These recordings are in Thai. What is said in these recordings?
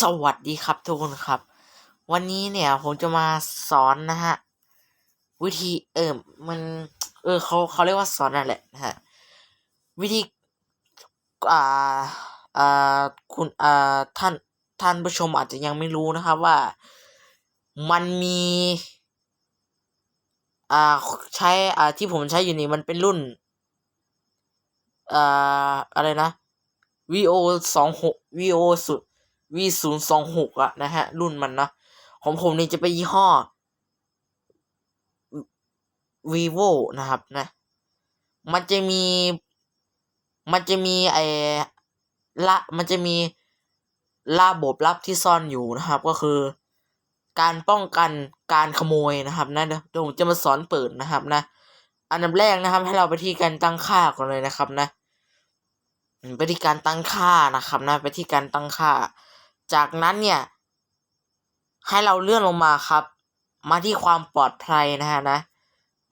สวัสดีครับทุกคนครับ วันนี้เนี่ยผมจะมาสอนนะฮะ วิธีเออมัน เออเขาเขาเรียกว่าสอนนั่นแหละนะฮะวิธีอ่าอ่าคุณอ่าท่านท่านผู้ชมอาจจะยังไม่รู้นะครับว่ามันมีอ่าใช้อ่าที่ผมใช้อยู่นี่มันเป็นรุ่นอ่าอะไรนะ VO สองหก VO สุด V ศูนย์สองหกอะนะฮะ รุ่นมันนะของผมนี่จะเป็นยี่ห้อ vivo นะครับนะ มันจะมี มันจะมีไอ้ละ มันจะมีระบบลับที่ซ่อนอยู่นะครับ ก็คือ การป้องกันการขโมยนะครับนะเดี๋ยวผมจะมาสอนเปิดนะครับนะ อันดับแรกนะครับ ให้เราไปที่การตั้งค่าก่อนเลยนะครับนะ ไปที่การตั้งค่านะครับนะ ไปที่การตั้งค่า จากนั้นเนี่ยให้เราเลื่อนลงมาครับ มาที่ความปลอดภัยนะฮะนะ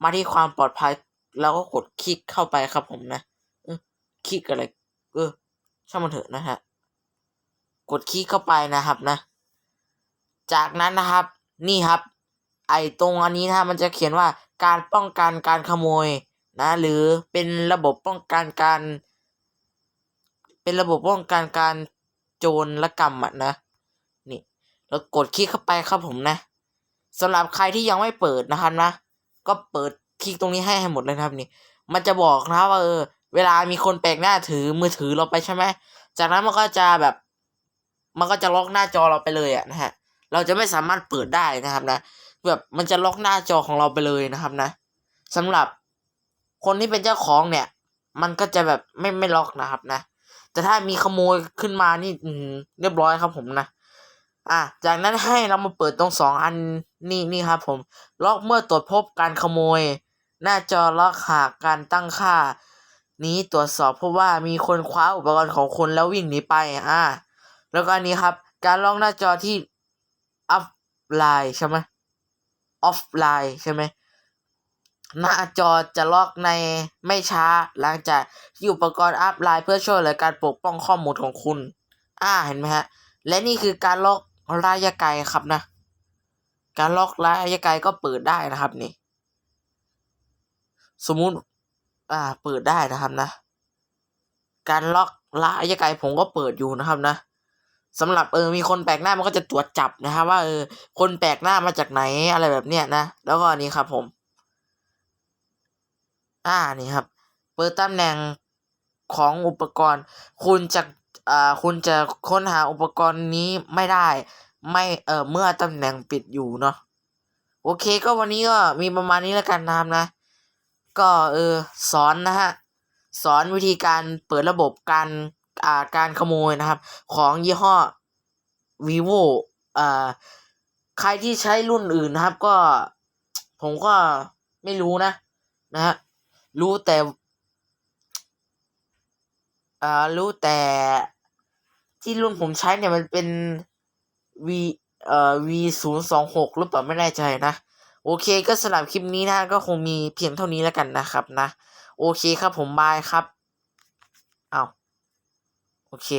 มาที่ความปลอดภัยแล้วก็กดคลิกเข้าไปครับผมนะคลิกอะไรเออช่างมันเถอะนะฮะกดคลิกเข้าไปนะครับนะ จากนั้นนะครับ นี่ครับ ไอตรงอันนี้นะมันจะเขียนว่าการป้องกันการขโมยนะ หรือเป็นระบบป้องกันการ เป็นระบบป้องกันการ โจรละกรรมอะนะ นี่ แล้วกดคลิกเข้าไปครับผมนะสำหรับใครที่ยังไม่เปิดนะครับนะ ก็เปิดคลิกตรงนี้ให้ให้หมดเลยครับนี่ มันจะบอกนะว่าเออ เวลามีคนแปลกหน้าถือมือถือเราไปใช่ไหมจากนั้นมันก็จะแบบ มันก็จะล็อกหน้าจอเราไปเลยอะนะฮะ เราจะไม่สามารถเปิดได้นะครับนะ แบบมันจะล็อกหน้าจอของเราไปเลยนะครับนะสำหรับคนที่เป็นเจ้าของเนี่ย มันก็จะแบบไม่ไม่ล็อกนะครับนะ แต่ถ้ามีขโมยขึ้นมานี่อืเรียบร้อยครับผมนะ อะจากนั้นให้เรามาเปิดตรงสองอันนี่นี่ครับผม ล็อกเมื่อตรวจพบการขโมย หน้าจอล็อกหากการตั้งค่า นี้ตรวจสอบเพราะว่ามีคนคว้าอุปกรณ์ของคุณแล้ววิ่งหนีไปอ่าแล้วก็อันนี้ครับ การล็อกหน้าจอที่อัพไลน์ใช่ไหมออฟไลน์ใช่ไหม หน้าจอจะล็อกในไม่ช้าหลังจากที่อุปกรณ์อัพไลน์เพื่อช่วยเหลือการปกป้องข้อมูลของคุณ อ่าเห็นไหมฮะ และนี่คือการล็อกระยะไกลครับนะ การล็อกระยะไกลก็เปิดได้นะครับนี่ สมมุติ อ่า เปิดได้นะครับนะ การล็อกระยะไกลผมก็เปิดอยู่นะครับนะสำหรับเออมีคนแปลกหน้ามันก็จะตรวจจับนะครับว่าเออคนแปลกหน้ามาจากไหนอะไรแบบเนี้ยนะ แล้วก็นนี้ครับผม อ่านี่ครับ เปิดตำแหน่งของอุปกรณ์ คุณจะอ่าคุณจะค้นหาอุปกรณ์นี้ไม่ได้ ไม่เอ่อเมื่อตำแหน่งปิดอยู่เนาะโอเคก็วันนี้ก็มีประมาณนี้แล้วกันนะครับนะ ก็เออสอนนะฮะสอนวิธีการเปิดระบบการอ่าการขโมยนะครับ ของยี่ห้อ vivo อ่าใครที่ใช้รุ่นอื่นนะครับ ก็ผมก็ไม่รู้นะ นะฮะ รู้แต่อ่ารู้แต่ที่รุ่นผมใช้เนี่ยมันเป็น v เอ่อ v ศูนย์สองหกหรือเปล่าไม่แน่ใจนะ โอเคก็สำหรับคลิปนี้นะก็คงมีเพียงเท่านี้แล้วกันนะครับนะ โอเคครับผมบายครับอ้าวโอเค